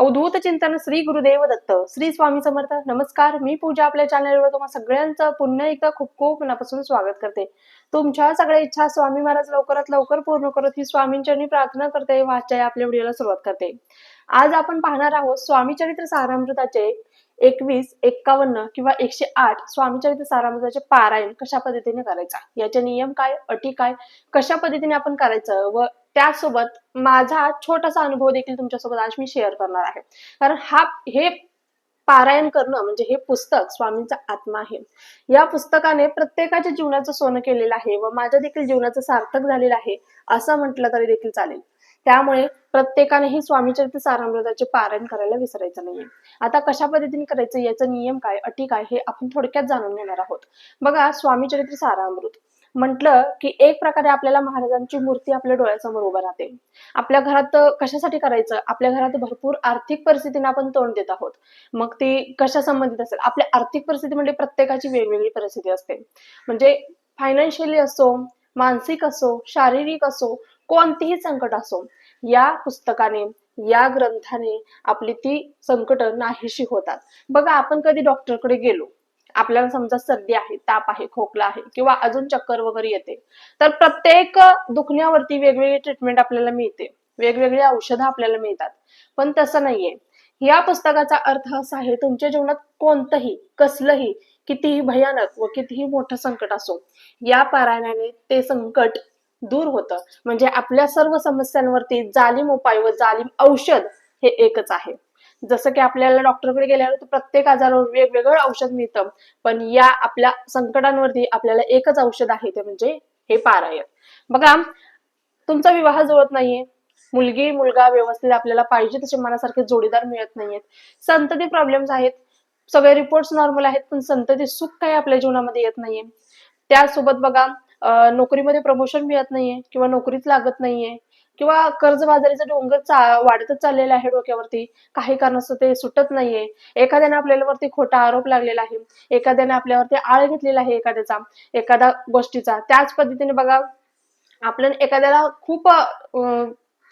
अवधूत चिंतन श्री गुरुदेव दत्त श्री स्वामी समर्थ. नमस्कार मी पूजा आपल्या चॅनलवर तुम्हाला सगळ्यांचं पुन्हा एकदा खूप खूप मनापासून स्वागत करते. तुमच्या सगळ्या इच्छा स्वामी महाराज लवकरात लवकर पूर्ण करत ही स्वामींच्या प्रार्थना करते वाचच्या आपल्या व्हिडिओला सुरुवात करते. आज आपण पाहणार आहोत स्वामी चरित्र सारामृताचे एकवीस एक्कावन्न किंवा एकशे आठ स्वामीचरित्र सारामृताचे पारायण कशा पद्धतीने करायचा? याचे नियम काय अटी काय कशा पद्धतीने आपण करायचं व त्यासोबत माझा छोटासा अनुभव देखील तुमच्यासोबत आज मी शेअर करणार आहे. कारण हा हे पारायण करणं म्हणजे हे पुस्तक स्वामींचा आत्मा आहे. या पुस्तकाने प्रत्येकाच्या जीवनाचं सोनं केलेलं आहे व माझ्या देखील जीवनाचं सार्थक झालेलं आहे असं म्हटलं तरी देखील चालेल. त्यामुळे प्रत्येकानेही स्वामी चरित्र सारामृताचे पारायण करायला विसरायचं नाहीये. आता कशा पद्धतीने करायचं याचा नियम काय अटी काय हे आपण थोडक्यात जाणून घेणार आहोत. बघा स्वामी चरित्र सारामृत म्हटलं की एक प्रकारे आपल्याला महाराजांची मूर्ती आपल्या डोळ्यासमोर उभं राहते. आपल्या घरात कशासाठी करायचं? आपल्या घरात भरपूर आर्थिक परिस्थितीने आपण तोंड देत आहोत. मग ती कशा संबंधित असेल? आपल्या आर्थिक परिस्थिती म्हणजे प्रत्येकाची वेगवेगळी परिस्थिती असते. म्हणजे फायनान्शियली असो मानसिक असो शारीरिक असो कोणतीही संकट असो या पुस्तकाने या ग्रंथाने आपली ती संकट नाहीशी होतात. बघा आपण कधी डॉक्टरकडे गेलो आपल्याला समजा सर्दी आहे ताप आहे खोकला आहे किंवा अजून चक्कर वगैरे येते तर प्रत्येक दुखण्यावरती वेगवेगळी ट्रीटमेंट आपल्याला मिळते. वेगवेगळी औषधं आपल्याला मिळतात. पण तसं नाहीये. या पुस्तकाचा अर्थ असा आहे तुमच्या जीवनात कोणतंही कसलंही कितीही भयानक व कितीही मोठं संकट असो या पारायणाने ते संकट दूर होतं. म्हणजे आपल्या सर्व समस्यांवरती जालिम उपाय व जालिम औषध हे एकच आहे. जसं की आपल्याला डॉक्टरकडे गेल्यावर प्रत्येक आजारावर वेगवेगळं औषध मिळतं. पण या आपल्या संकटांवरती आपल्याला एकच औषध आहे ते म्हणजे हे पारायण. बघा तुमचा विवाह जुळत नाहीये. मुलगी मुलगा व्यवस्थित आपल्याला पाहिजे तसे मनासारखे जोडीदार मिळत नाहीयेत. संतती प्रॉब्लेम्स आहेत. सगळे रिपोर्ट्स नॉर्मल आहेत पण संतती सुख काही आपल्या जीवनामध्ये येत नाहीये. त्यासोबत बघा नोकरीमध्ये प्रमोशन मिळत नाहीये किंवा नोकरीच लागत नाहीये. किंवा कर्जबाजारीचा डोंगर चा वाढतच चाललेला आहे डोक्यावरती काही कारणास्तव ते सुटत नाहीये. एखाद्याने आपल्यावरती खोटा आरोप लागलेला आहे एखाद्याने आपल्यावरती आळ घेतलेला आहे एखाद्याचा एखाद्या गोष्टीचा. त्याच पद्धतीने बघा आपल्या एखाद्याला खूप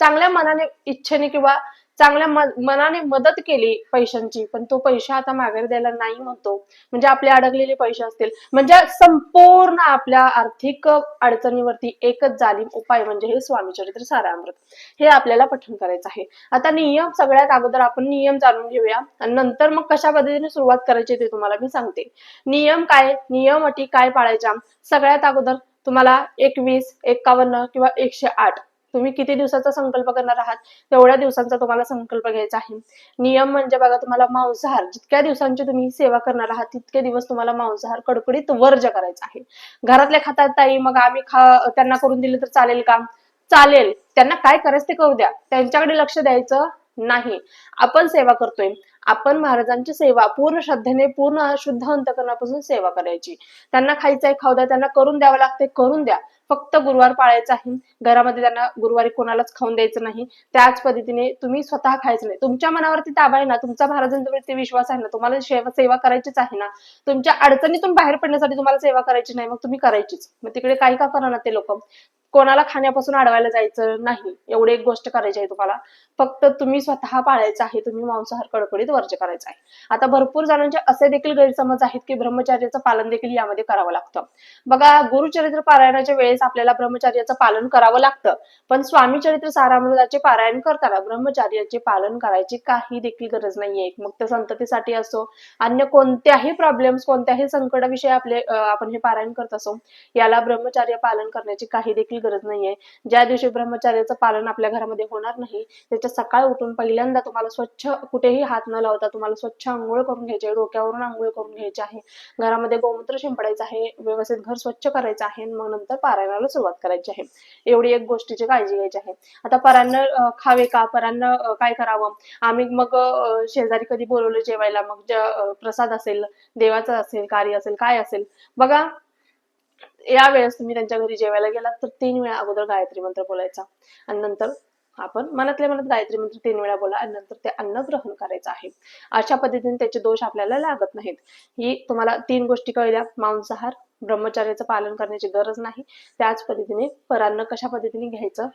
चांगल्या मनाने इच्छेने किंवा चांगल्या मनाने मदत केली पैशांची पण तो पैसा आता माघारी द्यायला नाही म्हणतो. म्हणजे आपले अडकलेले पैसे असतील. म्हणजे संपूर्ण आपल्या आर्थिक अडचणीवरती एकच जालीम उपाय म्हणजे हे स्वामी चरित्र सारामृत. हे आपल्याला पठण करायचं आहे. आता नियम सगळ्यात अगोदर आपण नियम जाणून घेऊया. आणि नंतर मग कशा पद्धतीने सुरुवात करायची ते तुम्हाला मी सांगते. नियम काय? नियम अटी काय पाळायच्या? सगळ्यात अगोदर तुम्हाला एकवीस एक्कावन्न किंवा एकशे आठ तुम्ही किती दिवसाचा संकल्प करणार आहात? तेवढ्या दिवसांचा तुम्हाला संकल्प घ्यायचा आहे. नियम म्हणजे बघा तुम्हाला मांसाहार जितक्या दिवसांची तुम्ही सेवा करणार आहात तितके दिवस तुम्हाला मांसाहार कडकडीत वर्ज करायचा आहे. घरातल्या खातात ताई मग आम्ही खा त्यांना करून दिलं तर चालेल का? चालेल. त्यांना काय करायचं ते करू द्या. त्यांच्याकडे लक्ष द्यायचं नाही. आपण सेवा करतोय. आपण महाराजांची सेवा पूर्ण श्रद्धेने पूर्ण शुद्ध अंतकरणापासून सेवा करायची. त्यांना खायचंय खाऊ द्या त्यांना करून द्यावं लागते करून द्या. फक्त गुरुवार पाळायचा आहे. घरामध्ये त्यांना गुरुवारी कोणालाच खाऊन द्यायचं नाही. त्याच पद्धतीने तुम्ही स्वतः खायचं नाही. तुमच्या मनावरती ताबा आहे ना तुमचा महाराजांवरती विश्वास आहे ना तुम्हाला सेवा सेवा करायचीच आहे ना. तुमच्या अडचणीतून बाहेर पडण्यासाठी तुम्हाला सेवा करायची नाही मग तुम्ही करायचीच. मग तिकडे काही का करा ना ते लोक? कोणाला खाण्यापासून अडवायला जायचं नाही. एवढी एक गोष्ट करायची आहे तुम्हाला. फक्त तुम्ही स्वतः पाळायचं आहे. तुम्ही मांसाहार कडकडीत वर्ज करायचा आहे. आता भरपूर जणांचे असे देखील गैरसमज आहेत की ब्रह्मचार्याचं पालन देखील यामध्ये करावं लागतं. बघा गुरुचरित्र पारायणाच्या वेळेस आपल्याला ब्रह्मचार्याचं पालन करावं लागतं. पण स्वामी चरित्र सारामृताचे पारायण करताना ब्रह्मचार्याचे पालन करायची काही देखील गरज नाहीये. मग ते संततीसाठी असो अन्य कोणत्याही प्रॉब्लेम्स कोणत्याही संकटाविषयी आपले आपण हे पारायण करत असो याला ब्रह्मचार्य पालन करण्याची काही देखील गरज नाहीये. ज्या दिवशी ब्रह्मचार्याचं पालन आपल्या घरामध्ये होणार नाही त्याच्या सकाळ उठून पहिल्यांदा तुम्हाला स्वच्छ कुठेही हात न लावता तुम्हाला स्वच्छ आंघोळ करून घ्यायचे डोक्यावरून आंघोळ करून घ्यायचे आहे. घरामध्ये गोमूत्र शिंपडायचं आहे व्यवस्थित घर स्वच्छ करायचं आहे मग नंतर पारायणाला सुरुवात करायची आहे. एवढी एक गोष्टीची काळजी घ्यायची आहे. आता परांना खावे का? परांना काय करावं? आम्ही मग शेजारी कधी बोलवलं जेवायला मग प्रसाद असेल देवाचा असेल कार्य असेल काय असेल? बघा या वेळेस तुम्ही त्यांच्या घरी जेवायला गेलात तर तीन वेळा अगोदर गायत्री मंत्र बोलायचा. आणि नंतर आपण मनातल्या मनात गायत्री मंत्र तीन वेळा बोला आणि नंतर ते अन्न ग्रहण करायचं आहे. अशा पद्धतीने त्याचे दोष आपल्याला लागत नाहीत. ही तुम्हाला तीन गोष्टी कळल्या. मांसाहार ब्रह्मचार्याचं पालन करण्याची गरज नाही. त्याच पद्धतीने परान्न कशा पद्धतीने घ्यायचं?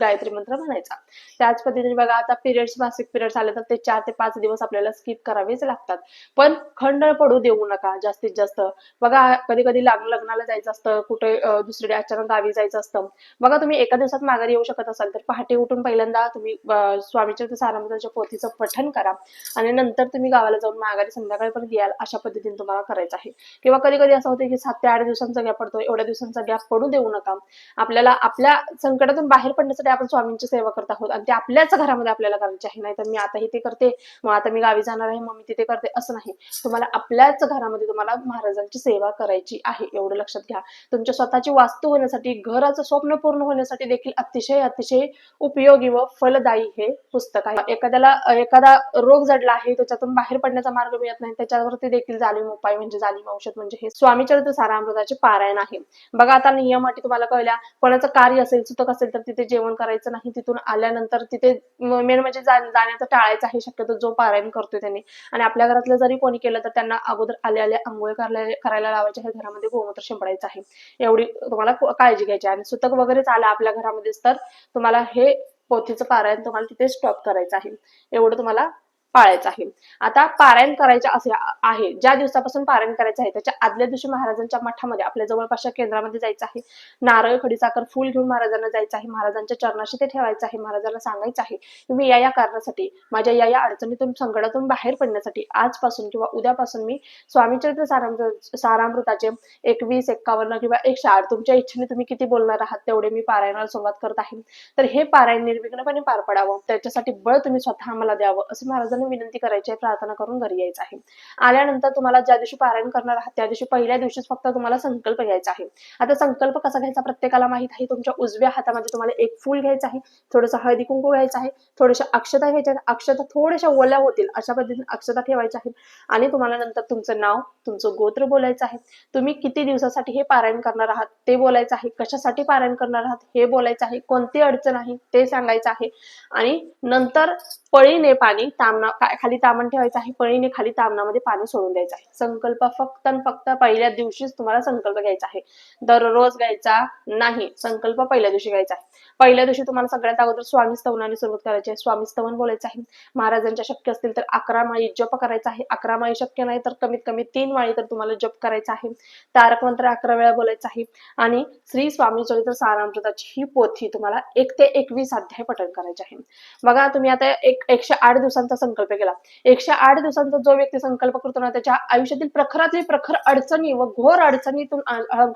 गायत्री मंत्र म्हणायचा. त्याच पद्धतीने बघा आता पिरियड्स मासिक पिरियड्स आले तर ते चार ते पाच दिवस आपल्याला स्किप करावेच लागतात. पण खंड पडू देऊ नका जास्तीत जास्त. बघा कधी कधी लग्नाला जायचं असतं कुठे अं, दुसरीकडे अचानक गावी जायचं असतं. बघा तुम्ही एका दिवसात माघारी येऊ शकत असाल तर पहाटे उठून पहिल्यांदा तुम्ही स्वामीच्या स्वामीचरित्र सारामृताच्या पोथीचं पठन करा. आणि नंतर तुम्ही गावाला जाऊन माघारी संध्याकाळपर्यंत याल अशा पद्धतीने तुम्हाला करायचं आहे. किंवा कधी कधी असं होतं की सात आठ दिवसांचा गॅप पडतो एवढ्या दिवसांचा गॅप पडू देऊ नका. आपल्याला आपल्या संकटातून बाहेर पडण्यासाठी आपण स्वामींची सेवा करत आहोत आणि ते आपल्याच घरामध्ये आपल्याला करायची आहे. नाहीतर मी आता ते करते मग आता मी गावी जाणार आहे मग मी तिथे करते असं नाही. तुम्हाला आपल्याच घरामध्ये तुम्हाला महाराजांची सेवा करायची आहे एवढं लक्षात घ्या. तुमच्या स्वतःची वास्तू होण्यासाठी घराचं स्वप्न पूर्ण होण्यासाठी देखील अतिशय अतिशय उपयोगी व फलदायी हे पुस्तक आहे. एखाद्याला एखादा रोग जडला आहे त्याच्यातून बाहेर पडण्याचा मार्ग मिळत नाही त्याच्यावरती देखील जाणीव उपाय म्हणजे जाणीव औषध म्हणजे हे स्वामी चरित्र सारामृताचे पारायण आहे. बघा आता नियम अटी तुम्हाला कळल्या कोणाचं कार्य असेल सुतक असेल तर तिथे जेवण करायचं नाही. तिथून आल्यानंतर तिथे मेन म्हणजे जाण्याचं टाळायचं आहे शक्यतो जो पारायण करतोय त्यांनी. आणि आपल्या घरातलं जरी कोणी केलं तर त्यांना अगोदर आले आले आंघोळ करायला लावायचे आहे. घरामध्ये गोमूत्र शिंपडायचं आहे. एवढी तुम्हाला काळजी घ्यायची आहे. आणि सुतक वगैरे आलं आपल्या घरामध्येच तर तुम्हाला हे पोथीचं पारायण तुम्हाला तिथे स्टॉप करायचं आहे. एवढं तुम्हाला पाळायचं आहे. आता पारायण करायचे असे आहे. ज्या दिवसापासून पारायण करायचं आहे त्याच्या आदल्या दिवशी महाराजांच्या मठामध्ये आपल्या जवळपासच्या केंद्रामध्ये जायचं आहे. नारळ खडीसाखर फुल घेऊन महाराजांना जायचं आहे. महाराजांच्या चरणाशी ते ठेवायचं आहे. महाराजांना सांगायचं आहे तुम्ही या या कारणासाठी माझ्या या या अडचणीतून संकटातून बाहेर पडण्यासाठी आजपासून किंवा उद्यापासून मी स्वामीचरित्र सारामृत सारामृताचे एकवीस एक्कावन्न किंवा एकशे आठ तुमच्या इच्छेने तुम्ही किती बोलणार आहात तेवढे मी पारायणाला सुरुवात करत आहे. तर हे पारायण निर्विघ्नपणे पार पडावं. त्याच्यासाठी बळ तुम्ही स्वतः आम्हाला द्यावं असं महाराजांना विनंती करायची आहे प्रार्थना करून घरी यायचं आहे. आल्यानंतर तुम्हाला ज्या दिवशी पारायण करणार आहात त्या दिवशी पहिल्या दिवशीच फक्त तुम्हाला संकल्प घ्यायचा आहे. आता संकल्प कसा घ्यायचा प्रत्येकाला माहीत आहे तुमच्या उजव्या हातामध्ये तुम्हाला एक फूल घ्यायचं आहे थोडंसं हळदी कुंकू घ्यायचं आहे थोड्याशा अक्षता घ्यायच्या आहेत अक्षता थोड्याशा ओल्या होतील अशा पद्धतीने अक्षता ठेवायच्या आहेत. आणि तुम्हाला नंतर तुमचं नाव तुमचं गोत्र बोलायचं आहे. तुम्ही किती दिवसासाठी हे पारायण करणार आहात ते बोलायचं आहे. कशासाठी पारायण करणार आहात हे बोलायचं आहे. कोणती अडचण आहे ते सांगायचं आहे. आणि नंतर पळीने पाणी तामणा खाली तामण ठेवायचं आहे. पळीने खाली तामणामध्ये पाणी सोडून द्यायचं आहे. संकल्प फक्त आणि फक्त पहिल्या दिवशीच तुम्हाला संकल्प घ्यायचा आहे. दररोज घ्यायचा नाही. संकल्प पहिल्या दिवशी घ्यायचा आहे. पहिल्या दिवशी तुम्हाला सगळ्यात अगोदर स्वामी स्तवनाने सुरुवात करायची आहे. स्वामी स्तवन बोलायचं आहे. महाराजांच्या शक्य असतील तर अकरा माळी जप करायचा आहे. अकरा माळी शक्य नाही तर कमीत कमी तीन माळी तर तुम्हाला जप करायचा आहे. तारक मंत्र अकरा वेळा बोलायचं आहे. आणि श्री स्वामी चरित्र सारामृताची ही पोथी तुम्हाला एक ते एकवीस अध्याय पठण करायचे आहे. बघा तुम्ही आता एक एकशे आठ दिवसांचा संकल्प केला. एकशे आठ दिवसांचा जो व्यक्ती संकल्प करतो ना त्याच्या आयुष्यातील प्रखरातील प्रखर अडचणी व घोर अडचणीतून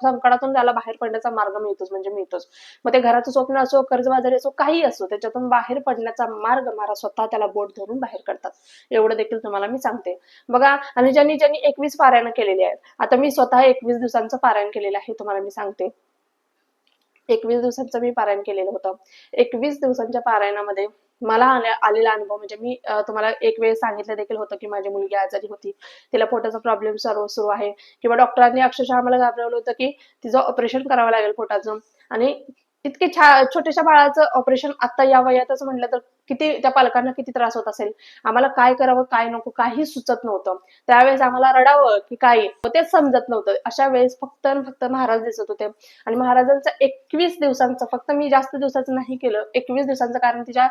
संकटातून त्याला बाहेर पडण्याचा मार्ग मिळतोच म्हणजे मिळतोच. मग ते घराचं स्वप्न असो कर्जबाजारी असो काही असो त्याच्यातून बाहेर पडण्याचा मार्ग महाराज स्वतः त्याला बोट धरून बाहेर करतात एवढं देखील तुम्हाला मी सांगते. बघा आणि ज्यांनी ज्यांनी एकवीस पारायण केलेली आहेत आता मी स्वतः एकवीस दिवसांचं पारायण केलेलं आहे तुम्हाला मी सांगते. एकवीस दिवसांचं मी पारायण केलेलं होतं. एकवीस दिवसांच्या पारायणामध्ये मला आलेला अनुभव म्हणजे मी तुम्हाला एक वेळ सांगितलं देखील होतं की माझी मुलगी आजारी होती. तिला पोटाचा प्रॉब्लेम सर्व सुरू आहे. किंवा डॉक्टरांनी अक्षरशः आम्हाला घाबरवलं होतं की तिचं ऑपरेशन करावं लागेल पोटाचं. आणि इतके छा छोट्याशा बाळाचं ऑपरेशन आता या वयातच म्हटलं तर किती त्या पालकांना किती त्रास होत असेल? आम्हाला काय करावं काय नको काही सुचत नव्हतं. त्यावेळेस आम्हाला रडावं की काय? तेच समजत नव्हतं. अशा वेळेस फक्त आणि फक्त महाराज दिसत होते. आणि महाराजांचं एकवीस दिवसांचं फक्त मी जास्त दिवसाचं नाही केलं. एकवीस दिवसांचं कारण तिच्या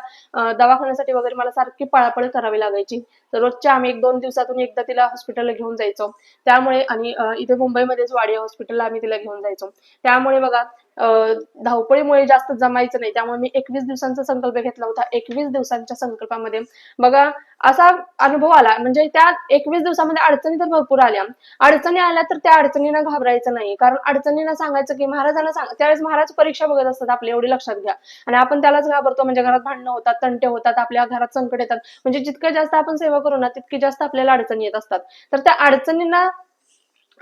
दवाखान्यासाठी वगैरे मला सारखी पळापळ करावी लागायची. तर रोजच्या आम्ही एक दोन दिवसातून एकदा तिला हॉस्पिटलला घेऊन जायचो. त्यामुळे आणि इथे मुंबईमध्येच वाडिया हॉस्पिटलला आम्ही तिला घेऊन जायचो. त्यामुळे बघा अं, धावपळीमुळे जास्त जमायचं नाही. त्यामुळे मी एकवीस दिवसांचा संकल्प घेतला होता. एकवीस दिवसांच्या संकल्पामध्ये. बघा असा अनुभव आला. म्हणजे त्या एकवीस दिवसामध्ये अडचणी तर भरपूर आल्या. अडचणी आल्या तर त्या अडचणींना घाबरायचं नाही. कारण अडचणींना सांगायचं की महाराजांना सांग त्यावेळेस महाराज परीक्षा बघत असतात आपली एवढी लक्षात घ्या. आणि आपण त्यालाच घाबरतो. म्हणजे घरात भांडणं होतात तंटे होतात आपल्या घरात संकट येतात. म्हणजे जितकं जास्त आपण सेवा करू ना तितकी जास्त आपल्याला अडचणी येत असतात. तर त्या अडचणींना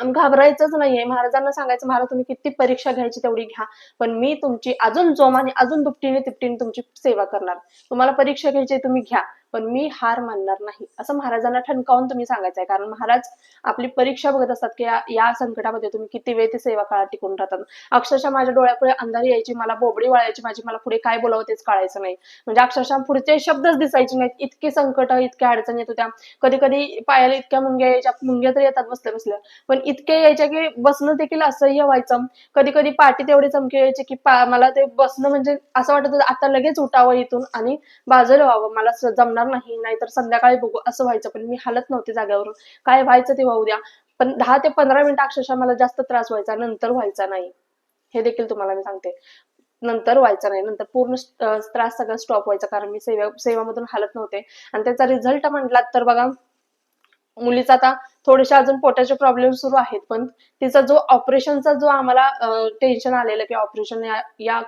घाबरायचंच नाहीये. महाराजांना सांगायचं महाराज तुम्ही किती परीक्षा घ्यायची तेवढी घ्या. पण मी तुमची अजून जोमाने अजून दुपटीने तिपटीने तुमची सेवा करणार. तुम्हाला परीक्षा घ्यायची तुम्ही घ्या. पण मी हार मानणार नाही. असं महाराजांना ठणकावून तुम्ही सांगायचं आहे कारण महाराज आपली परीक्षा बघत असतात की या- संकटामध्ये तुम्ही किती वेळ ते सेवा काळात टिकून राहतात. अक्षरशः माझ्या डोळ्यापुढे अंधारी यायची मला बोबडी वळायची माझी मला पुढे काय बोलावं तेच कळायचं नाही. म्हणजे अक्षरशः पुढचे शब्दच दिसायचे नाहीत. इतके संकट इतक्या अडचणी येत होत्या. कधी कधी पायाला इतक्या मुंग्या यायच्या मुंग्या तर येतात बसल्या बसल्या. पण इतके यायच्या की बसणं देखील असह्य व्हायचं. कधी कधी पाठी तेवढे चमके यायचे की पा- मला ते बसणं म्हणजे असं वाटत होतं आता लगेच उठावं इथून आणि बाजूला व्हावं. मला जमणार जमणार नाही नाहीतर संध्याकाळी बघू असं व्हायचं. पण मी हालत नव्हते जाग्यावरून काय व्हायचं ते वाहू द्या. पण दहा ते पंधरा मिनिटं अक्षरशः मला जास्त त्रास व्हायचा नंतर व्हायचा नाही. हे देखील तुम्हाला मी सांगते. नंतर व्हायचा नाही. नंतर पूर्ण त्रास सगळा स्टॉप व्हायचा. कारण मी सेवा सेवामधून हालत नव्हते. आणि त्याचा रिझल्ट म्हटलात तर बघा मुलीचा आता थोडेसे अजून पोटाचे प्रॉब्लेम सुरू आहेत. पण तिचा जो ऑपरेशनचा जो आम्हाला टेन्शन आलेलं की ऑपरेशन या, या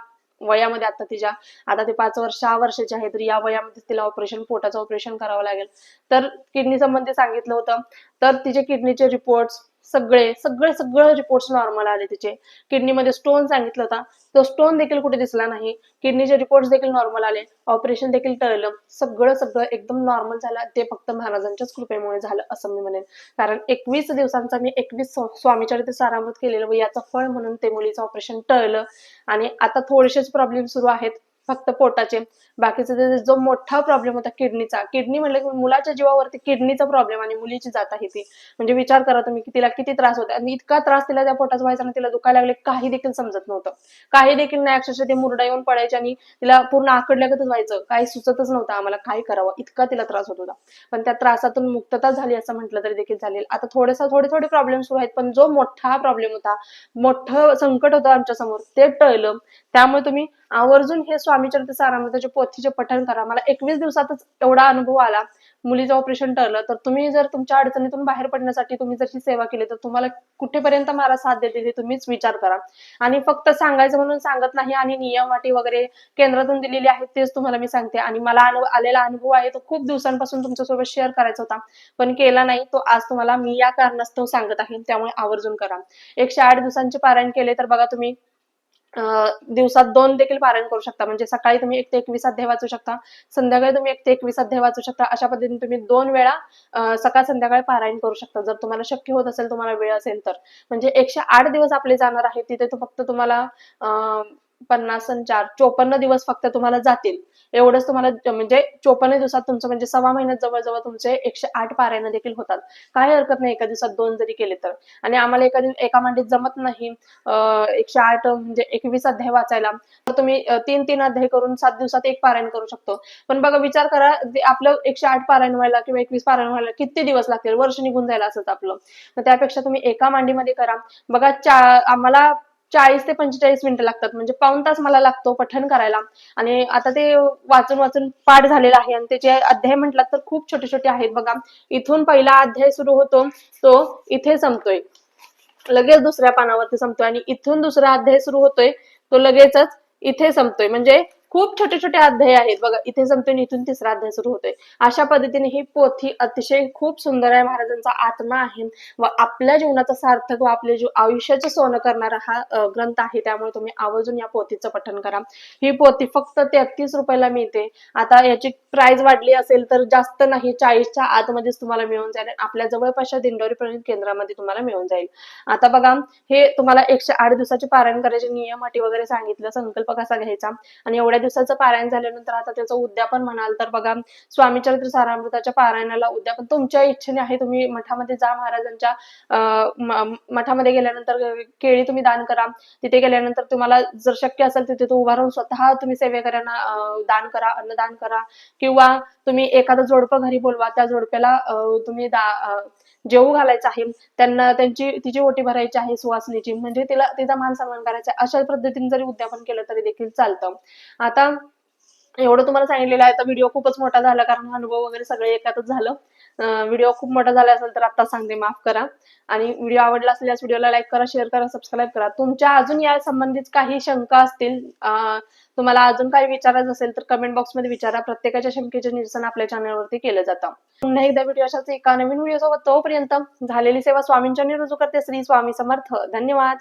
वयामध्ये आता तिच्या आता ते पाच वर्ष सहा वर्षाची आहे तर या वयामध्ये तिला ऑपरेशन पोटाचं ऑपरेशन करावं लागेल. तर किडनी संबंधी सांगितलं होतं. तर तिचे किडनीचे रिपोर्ट्स सगळे सगळे सगळे रिपोर्ट्स नॉर्मल आले तिचे. किडनीमध्ये स्टोन सांगितलं होता. तो स्टोन देखील कुठे दिसला नाही. किडनीचे रिपोर्ट्स देखील नॉर्मल आले. ऑपरेशन देखील टळलं. सगळं सगळं एकदम नॉर्मल झालं. ते फक्त महाराजांच्याच कृपेमुळे झालं असं मी म्हणेन. कारण एकवीस दिवसांचा मी एकवीस स्वामीचरित्र सारामृत केलेलं व याचं फळ म्हणून ते मुलीचं ऑपरेशन टळलं. आणि आता थोडेसेच प्रॉब्लेम सुरू आहेत. फक्त पोटाचे. बाकीचा जो मोठा प्रॉब्लेम होता किडनीचा किडनी म्हणलं की मुलाच्या जीवावरती किडनीचा प्रॉब्लेम आणि मुलीची जात आहे ती. म्हणजे विचार करा तुम्ही की तिला किती त्रास होता आणि इतका त्रास तिला त्या पोटाचा व्हायचा आणि तिला दुखायला लागले काही देखील समजत नव्हतं. काही देखील नाही अक्षरशः ते मुरडा येऊन पडायचे आणि तिला पूर्ण आकडल्यागतच व्हायचं. काही सुचतच नव्हतं आम्हाला काय करावं. इतका तिला त्रास होत होता. पण त्या त्रासातून मुक्तता झाली असं म्हटलं तरी देखील चालेल. आता थोडेसा थोडे थोडे प्रॉब्लेम सुरू आहेत पण जो मोठा प्रॉब्लेम होता मोठं संकट होतं आमच्यासमोर ते टळलं. त्यामुळे तुम्ही आवर्जून हे स्वामीचरित्र सारामृताचे पोथीचे पठण करा. मला एकवीस दिवसातच एवढा अनुभव आला. मुलीचं ऑपरेशन ठरलं तर तुम्ही जर तुमच्या अडचणीतून बाहेर पडण्यासाठी तुम्ही जर ही सेवा केली तर तुम्हाला कुठेपर्यंत मला साथ देते हे तुम्हीच विचार करा. आणि फक्त सांगायचं म्हणून सांगत नाही आणि नियम अटी वगैरे केंद्रातून दिलेली आहेत तेच तुम्हाला मी सांगते. आणि मला अनुभव आलेला अनुभव आहे तो खूप दिवसांपासून तुमच्यासोबत शेअर करायचा होता. पण केला नाही तो आज तुम्हाला मी या कारणास्तव सांगत आहे. त्यामुळे आवर्जून करा. एकशे आठ दिवसांचे पारायण केले तर बघा तुम्ही दिवसात दोन देखील पारायण करू शकता. म्हणजे सकाळी तुम्ही एक ते एकवीस अध्याय वाचू शकता. संध्याकाळी तुम्ही एक ते एकवीस अध्याय वाचू शकता. अशा पद्धतीने तुम्ही दोन वेळा सकाळ संध्याकाळी पारायण करू शकता. जर तुम्हाला शक्य होत असेल तुम्हाला वेळ असेल तर. म्हणजे एकशे आठ दिवस आपले जाणार आहेत. तिथे तो फक्त तुम्हाला अं, पन्नास आणि चार चोपन्न दिवस फक्त तुम्हाला जातील. एवढंच तुम्हाला म्हणजे चोपन्न दिवसात तुमचं म्हणजे सव्वा महिन्यात जवळजवळ तुमचे एकशे आठ पारायण देखील होतात. काही हरकत नाही एका दिवसात दोन जरी केले तर. आणि आम्हाला एका एका मांडीत जमत नाही अं, एकशे आठ म्हणजे एकवीस अध्याय वाचायला. तर तुम्ही तीन तीन अध्याय करून सात दिवसात एक पारायण करू शकतो. पण बघा विचार करा आपलं एकशे आठ पारायण व्हायला किंवा एकवीस पारायण व्हायला किती दिवस लागतील? वर्ष निघून जायला असंच आपलं. तर त्यापेक्षा तुम्ही एका मांडीमध्ये करा. बघा चा आम्हाला चाळीस ते पंचेचाळीस मिनिटं लागतात. म्हणजे पाऊण तास मला लागतो पठण करायला. आणि आता ते वाचून वाचून पाठ झालेलं आहे. आणि त्याचे अध्याय म्हटलात तर खूप छोटे छोटे आहेत बघा. इथून पहिला अध्याय सुरू होतो. तो इथे संपतोय. लगेच दुसऱ्या पानावरती संपतोय. आणि इथून दुसरा अध्याय सुरू होतोय. तो लगेचच इथे संपतोय. म्हणजे खूप छोटे छोटे अध्याय आहेत. बघा इथे जमतोय इथून तिसरा अध्याय सुरू होतोय. अशा पद्धतीने ही पोथी अतिशय खूप सुंदर आहे. महाराजांचा आत्मा आहे व आपल्या जीवनाचा सार्थक व आपले जीव आयुष्याचं सोनं करणारा हा ग्रंथ आहे. त्यामुळे तुम्ही आवर्जून या पोथीचं पठण करा. ही पोथी फक्त तेहतीस रुपयाला मिळते. आता याची प्राइस वाढली असेल तर जास्त नाही चाळीसच्या आतमध्येच तुम्हाला मिळून जाईल आपल्या जवळपासच्या दिंडोरी पर्यंत केंद्रामध्ये तुम्हाला मिळून जाईल. आता बघा हे तुम्हाला एकशे आठ दिवसाचे पारायण करायचे नियम अटी वगैरे सांगितलं संकल्प कसा घ्यायचा आणि एवढ्या दिवसाचं पारायण झाल्यानंतर आता त्याचं उद्यापन म्हणाल तर बघा स्वामीचरित्र सारामृताच्या पारायणाला उद्यापन तुमच्या इच्छेने आहे तुम्ही मठामध्ये जा महाराजांच्या अं, मठामध्ये गेल्यानंतर केळी तुम्ही दान करा. तिथे गेल्यानंतर तुम्हाला जर शक्य असेल तिथे तो उभा राहून स्वतः तुम्ही सेवेकऱ्यांना दान करा अन्नदान करा. किंवा तुम्ही एखादं जोडपं घरी बोलवा त्या जोडप्याला अं, तुम्ही दा अं, जेवू घालायचं आहे. त्यांना त्यांची तिची ओटी भरायची आहे सुवासनीची. म्हणजे तिला तिचा मान सन्मान करायचा अशा पद्धतीने जरी उद्यापन केलं तरी देखील चालतं. आता एवढं तुम्हाला सांगितलेलं आहे. तर व्हिडिओ खूपच मोठा झाला कारण अनुभव वगैरे सगळे एकातच झालं. व्हिडिओ खूप मोठा झाला असेल तर आता सांगते माफ करा. आणि व्हिडिओ आवडला असल्यास व्हिडिओला लाईक करा शेअर करा सबस्क्राईब करा. तुमच्या अजून या संबंधित काही शंका असतील तुम्हाला अजून काही विचारायचं असेल तर कमेंट बॉक्समध्ये विचारा. प्रत्येकाच्या शंकेचे निरसन आपल्या चॅनलवरती केलं जातं. पुन्हा एकदा व्हिडिओ अशाच एका नवीन व्हिडिओ सोबत तोपर्यंत झालेली सेवा स्वामींच्या रुजू करते. श्री स्वामी समर्थ. धन्यवाद.